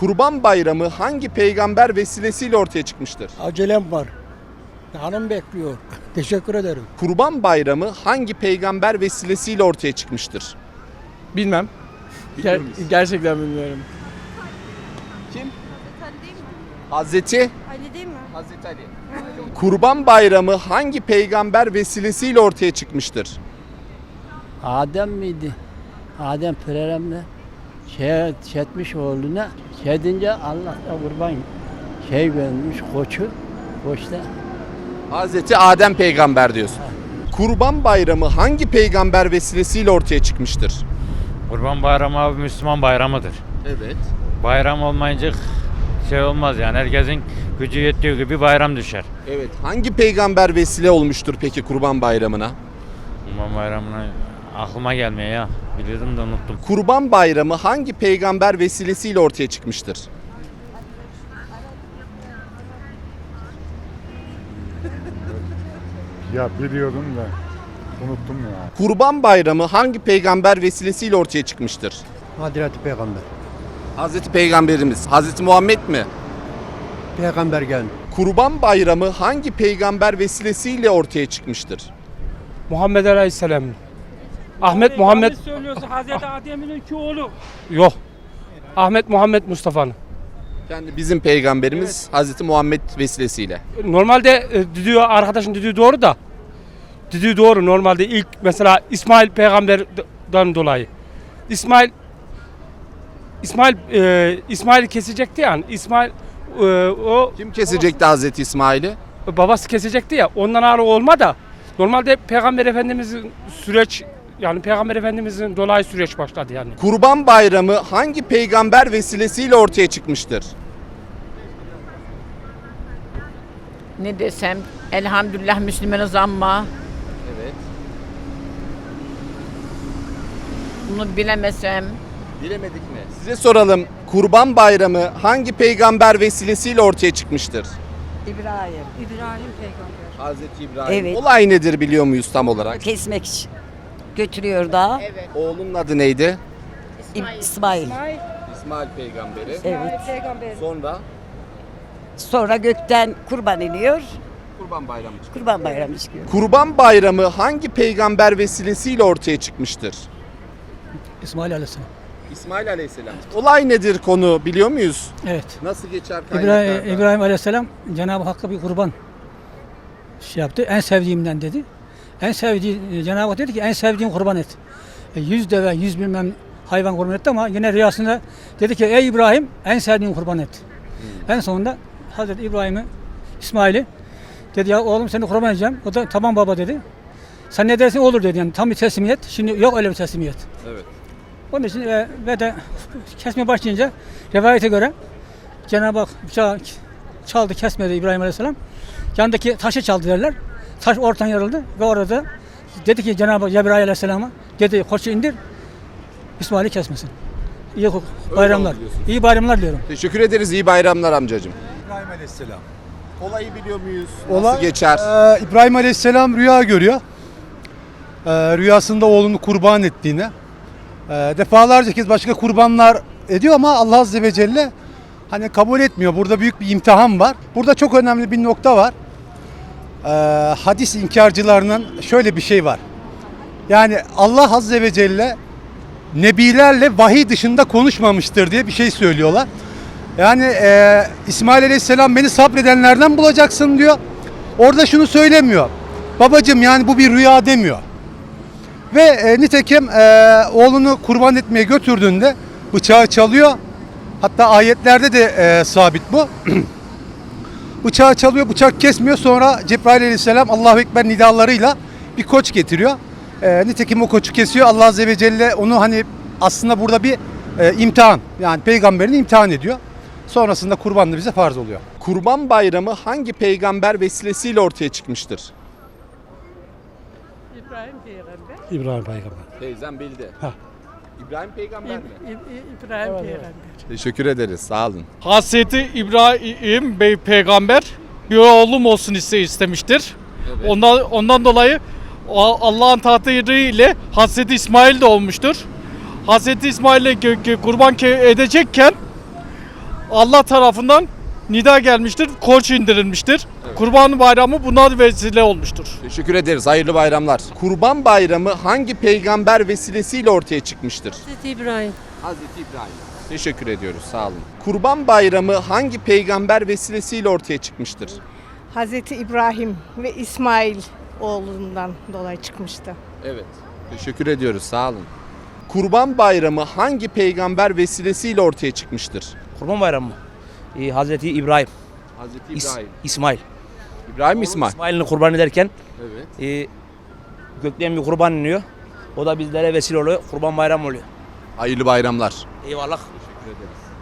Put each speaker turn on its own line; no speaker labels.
Kurban Bayramı hangi peygamber vesilesiyle ortaya çıkmıştır?
Acelem var. Hanım bekliyor. Teşekkür ederim.
Kurban Bayramı hangi peygamber vesilesiyle ortaya çıkmıştır?
Bilmem. Ger- gerçekten bilmiyorum.
Kim?
Ali değil mi?
Hazreti
Ali değil mi?
Hazreti Ali. Kurban Bayramı hangi peygamber vesilesiyle ortaya çıkmıştır?
Adem miydi? Adem Peygamber şey, şey etmiş oğluna deyince Allah da kurban şey vermiş koçu koç da
Hazreti Adem peygamber diyorsun. Kurban Bayramı hangi peygamber vesilesiyle ortaya çıkmıştır?
Kurban Bayramı abi Müslüman bayramıdır.
Evet.
Bayram olmayınca şey olmaz yani herkesin gücü yettiği gibi bayram düşer.
Evet. Hangi peygamber vesile olmuştur peki Kurban Bayramı'na?
Kurban Bayramı'na aklıma gelmiyor ya. Biliyordum da unuttum.
Kurban Bayramı hangi peygamber vesilesiyle ortaya çıkmıştır?
Ya biliyordum da unuttum ya.
Kurban Bayramı hangi peygamber vesilesiyle ortaya çıkmıştır?
Hazreti Peygamber.
Hazreti Peygamberimiz, Hazreti Muhammed mi?
Peygamber geldi.
Kurban Bayramı hangi peygamber vesilesiyle ortaya çıkmıştır?
Muhammed Aleyhisselam. Ahmet Muhammed
söylüyorsun Hazreti Adem'in iki oğlu.
yok. Ahmet Muhammed Mustafa'nın.
Yani bizim peygamberimiz Hazreti Muhammed vesilesiyle.
Normalde e, düdüğü arkadaşın düdüğü doğru da düdüğü doğru normalde ilk mesela İsmail peygamberden dolayı. İsmail İsmail e, İsmail kesecekti yani. İsmail e, o
Kim kesecekti Hazreti İsmail'i?
babası kesecekti ya. Ondan ağrı olma da normalde peygamber efendimizin süreç yani peygamber efendimizin dolayı süreç başladı yani.
Kurban Bayramı hangi peygamber vesilesiyle ortaya çıkmıştır?
ne desem elhamdülillah Müslümanız ama
Evet.
bunu bilemesem
Bilemedik mi? Size soralım. Kurban Bayramı hangi peygamber vesilesiyle ortaya çıkmıştır?
İbrahim. İbrahim peygamber.
Hazreti İbrahim.
Evet.
Olay nedir biliyor muyuz tam olarak?
Kesmek için. Götürüyor da.
Oğlunun adı neydi?
İsmail. İsmail.
İsmail peygamberi.
Evet.
Sonra
Sonra gökten kurban iniyor.
Kurban Bayramı çıktı.
Kurban bayramı çıkıyor.
Kurban Bayramı hangi peygamber vesilesiyle ortaya çıkmıştır?
İsmail Aleyhisselam.
İsmail Aleyhisselam. Olay nedir konu biliyor muyuz?
Evet.
Nasıl geçer
İbrahim? İbrahim Aleyhisselam Cenab-ı Hakk'a bir kurban şey yaptı. En sevdiğimden dedi. En sevdiği Cenab-ı Hak dedi ki en sevdiğim kurban et. E, yüz deve, yüz bilmem hayvan kurban etti ama yine rüyasında dedi ki ey İbrahim en sevdiğim kurban et. En sonunda Hazreti İbrahim'i İsmail'i dedi ya oğlum seni kurban edeceğim. O da tamam baba dedi. Sen ne dersin olur dedi yani tam bir teslimiyet. Şimdi yok öyle bir teslimiyet.
Evet.
Onun için e, ve de kesmeye başlayınca rivayete göre Cenab-ı Hak bıçağı çaldı kesmedi İbrahim Aleyhisselam. Yanındaki taşı çaldı derler. Taş ortadan yarıldı ve orada dedi ki Cenab-ı Cebrail Aleyhisselam'a dedi koçu indir İsmail'i kesmesin. İyi bayramlar. İyi bayramlar diyorum.
Teşekkür ederiz. İyi bayramlar amcacığım.
İbrahim Aleyhisselam.
Olayı biliyor muyuz? Nasıl
Olay,
geçer?
e, İbrahim Aleyhisselam rüya görüyor. E, rüyasında oğlunu kurban ettiğini. E, defalarca kez başka kurbanlar ediyor ama Allah Azze ve Celle hani kabul etmiyor. Burada büyük bir imtihan var. Burada çok önemli bir nokta var. E, hadis inkarcılarının şöyle bir şey var. Yani Allah Azze ve Celle nebilerle vahiy dışında konuşmamıştır diye bir şey söylüyorlar. Yani e, İsmail Aleyhisselam beni sabredenlerden bulacaksın diyor. Orada şunu söylemiyor. Babacım yani bu bir rüya demiyor. Ve e, nitekim e, oğlunu kurban etmeye götürdüğünde bıçağı çalıyor. Hatta ayetlerde de e, sabit bu. bıçağı çalıyor, bıçak kesmiyor. Sonra Cebrail Aleyhisselam Allahu Ekber nidalarıyla bir koç getiriyor. E, nitekim o koçu kesiyor. Allah Azze ve Celle onu hani aslında burada bir e, imtihan yani peygamberini imtihan ediyor. Sonrasında kurban da bize farz oluyor.
Kurban Bayramı hangi peygamber vesilesiyle ortaya çıkmıştır?
İbrahim peygamber.
İbrahim peygamber.
Teyzem bildi.
Ha.
İbrahim peygamber mi?
İbrahim peygamber.
Teşekkür ederiz. Sağ olun.
Hazreti İbrahim Bey peygamber bir oğlum olsun iste istemiştir. Ondan ondan dolayı Allah'ın takdiri ile Hazreti İsmail de olmuştur. Hazreti İsmail'e gö- gö- kurban ke- edecekken Allah tarafından nida gelmiştir, koç indirilmiştir. Kurban Bayramı buna vesile olmuştur.
Teşekkür ederiz. Hayırlı bayramlar. Kurban Bayramı hangi peygamber vesilesiyle ortaya çıkmıştır?
Hazreti İbrahim.
Hazreti İbrahim. Teşekkür ediyoruz. Sağ olun. Kurban Bayramı hangi peygamber vesilesiyle ortaya çıkmıştır?
Hazreti İbrahim ve İsmail oğlundan dolayı çıkmıştı.
Evet. Teşekkür ediyoruz. Sağ olun. Kurban Bayramı hangi peygamber vesilesiyle ortaya çıkmıştır?
Kurban Bayramı mı? Ee, Hazreti İbrahim,
Hazreti
İs- İsmail.
İbrahim İsmail.
İsmail'ini kurban ederken
Evet.
e, gökten bir kurban iniyor. O da bizlere vesile oluyor. Kurban Bayramı oluyor.
Hayırlı bayramlar.
Eyvallah.
Teşekkür ederiz.